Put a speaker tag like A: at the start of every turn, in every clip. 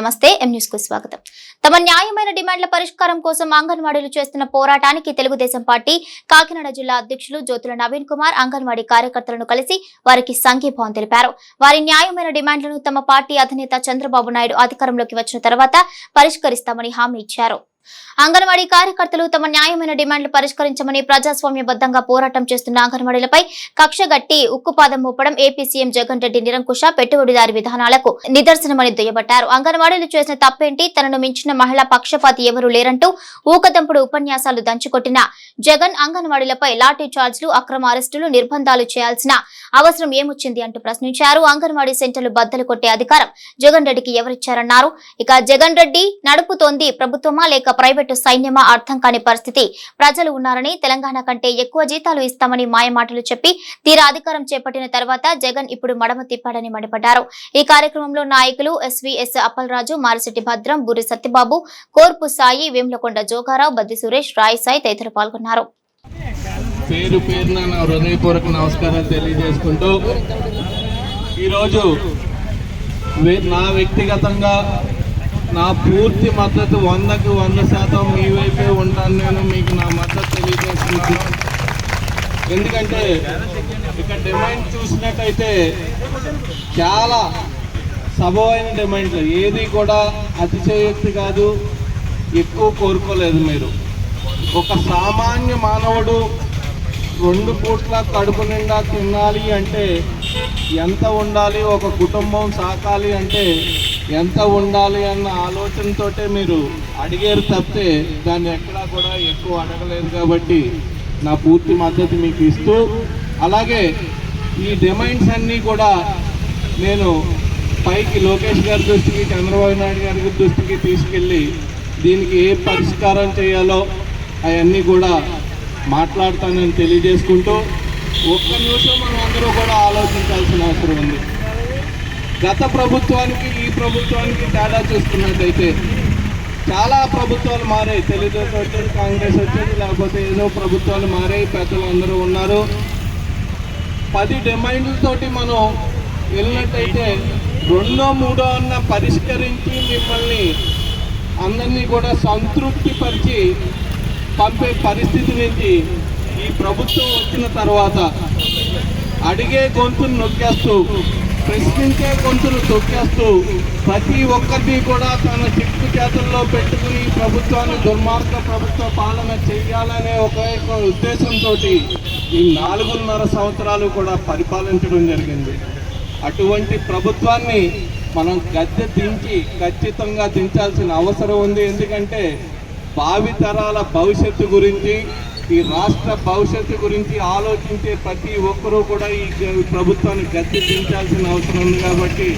A: నమస్తే ఎం న్యూస్కు స్వాగతం. తమ న్యాయమైన డిమాండ్ల పరిష్కారం కోసం అంగన్వాడీలు చేస్తున్న పోరాటానికి తెలుగుదేశం పార్టీ కాకినాడ జిల్లా అధ్యక్షులు జ్యోతుల నవీన్ కుమార్ అంగన్వాడీ కార్యకర్తలను కలిసి వారికి సంఘీభావం తెలిపారు. వారి న్యాయమైన డిమాండ్లను తమ పార్టీ అధినేత చంద్రబాబు నాయుడు అధికారంలోకి వచ్చిన తర్వాత పరిష్కరిస్తామని హామీ ఇచ్చారు. అంగన్వాడీ కార్యకర్తలు తమ న్యాయమైన డిమాండ్లు పరిష్కరించమని ప్రజాస్వామ్యబద్ధంగా పోరాటం చేస్తున్న అంగన్వాడీలపై కక్షగట్టి ఉక్కుపాదం మోపడం ఏపీ సీఎం జగన్ రెడ్డి నిరంకుశ పెట్టుబడిదారి విధానాలకు నిదర్శనమని దుయ్యబట్టారు. అంగన్వాడీలు చేసిన తప్పేంటి? తనను మించిన మహిళా పక్షపాతి ఎవరూ లేరంటూ ఊకదంపుడు ఉపన్యాసాలు దంచుకొట్టిన జగన్ అంగన్వాడీలపై లాఠీ చార్జ్లు అక్రమ అరెస్టులు నిర్బంధాలు చేయాల్సిన అవసరం ఏమొచ్చింది అంటూ ప్రశ్నించారు. అంగన్వాడీ సెంటర్లు బద్దలు కొట్టే అధికారం జగన్ రెడ్డికి ఎవరిచ్చారన్నారు. ఇక జగన్ రెడ్డి నడుపుతోంది ప్రభుత్వమా లేక ప్రైవేటు సైన్యమా? అర్థం కాని పరిస్థితి. ప్రజలు ఉన్నారని తెలంగాణ కంటే ఎక్కువ జీతాలు ఇస్తామని మాయమాటలు చెప్పి తీరా అధికారం చేపట్టిన తర్వాత జగన్ ఇప్పుడు మడమ తిప్పాడని మండిపడ్డారు. ఈ కార్యక్రమంలో నాయకులు ఎస్వీఎస్ అప్పలరాజు మారిశెట్టి భద్రం బురి సత్యబాబు కోర్పు సాయి వేములకొండ జోగారావు బద్ది సురేష్ రాయ్ సాయి తదితరులు పాల్గొన్నారు.
B: పేరు పేరున నా హృదయపూర్వక నమస్కారాలు తెలియజేసుకుంటూ ఈరోజు నా వ్యక్తిగతంగా నా పూర్తి మద్దతు వందకు వంద శాతం మీ వైపే ఉంటాను నేను మీకు నా మద్దతు తెలియజేస్తున్నాను. ఎందుకంటే ఇక్కడ డిమాండ్ చూసినట్టయితే చాలా సబమైన డిమాండ్లు. ఏది కూడా అతిశయోక్తి కాదు ఎక్కువ కోరుకోలేదు మీరు. ఒక సామాన్య మానవుడు రెండు పూట్ల కడుపు నిండా తినాలి అంటే ఎంత ఉండాలి? ఒక కుటుంబం సాకాలి అంటే ఎంత ఉండాలి అన్న ఆలోచనతోటే మీరు అడిగారు తప్పితే దాన్ని ఎక్కడా కూడా ఎక్కువ అడగలేదు కాబట్టి నా పూర్తి మద్దతు మీకు ఇస్తూ అలాగే ఈ డిమాండ్స్ అన్నీ కూడా నేను పైకి లోకేష్ గారి దృష్టికి చంద్రబాబు నాయుడు గారి దృష్టికి తీసుకెళ్ళి దీనికి ఏ పరిష్కారం చేయాలో అవన్నీ కూడా మాట్లాడతానని తెలియజేసుకుంటూ ఒక్క నిమిషం మనం అందరూ కూడా ఆలోచించాల్సిన అవసరం ఉంది. గత ప్రభుత్వానికి ఈ ప్రభుత్వానికి తేడా చూసుకున్నట్టయితే చాలా ప్రభుత్వాలు మారాయి. తెలుగుదేశం వచ్చేది కాంగ్రెస్ వచ్చేది లేకపోతే ఏదో ప్రభుత్వాలు మారాయి పెద్దలు అందరూ ఉన్నారు. పది డిమాండ్లతోటి మనం వెళ్ళినట్టయితే రెండో మూడో అన్న పరిష్కరించి మిమ్మల్ని అందరినీ కూడా సంతృప్తిపరిచి పంపే పరిస్థితి నుంచి ఈ ప్రభుత్వం వచ్చిన తర్వాత అడిగే గొంతును నొక్కేస్తూ ప్రశ్నించే గొంతులు తొక్కేస్తూ ప్రతి ఒక్కరిని కూడా తన చిక్కు చేతుల్లో పెట్టుకుని ఈ ప్రభుత్వాన్ని దుర్మార్గ ప్రభుత్వ పాలన చేయాలనే ఒక ఉద్దేశంతో ఈ నాలుగున్నర సంవత్సరాలు కూడా పరిపాలించడం జరిగింది. అటువంటి ప్రభుత్వాన్ని మనం గద్దె దించి ఖచ్చితంగా దించాల్సిన అవసరం ఉంది. ఎందుకంటే భావితరాల భవిష్యత్తు గురించి ఈ రాష్ట్ర భవిష్యత్తు గురించి ఆలోచించే ప్రతి ఒక్కరూ కూడా ఈ ప్రభుత్వాన్ని గద్దె దించాల్సిన అవసరం ఉంది కాబట్టి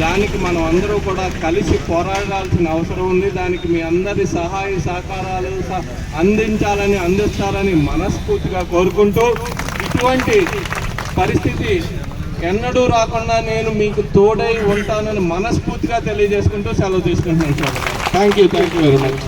B: దానికి మనం అందరూ కూడా కలిసి పోరాడాల్సిన అవసరం ఉంది. దానికి మీ అందరి సహాయ సహకారాలు అందించాలని అందిస్తారని మనస్ఫూర్తిగా కోరుకుంటూ ఇటువంటి పరిస్థితి ఎన్నడూ రాకుండా నేను మీకు తోడై ఉంటానని మనస్ఫూర్తిగా తెలియజేసుకుంటూ సెలవు తీసుకుంటున్నాను sir. Thank you thank you very much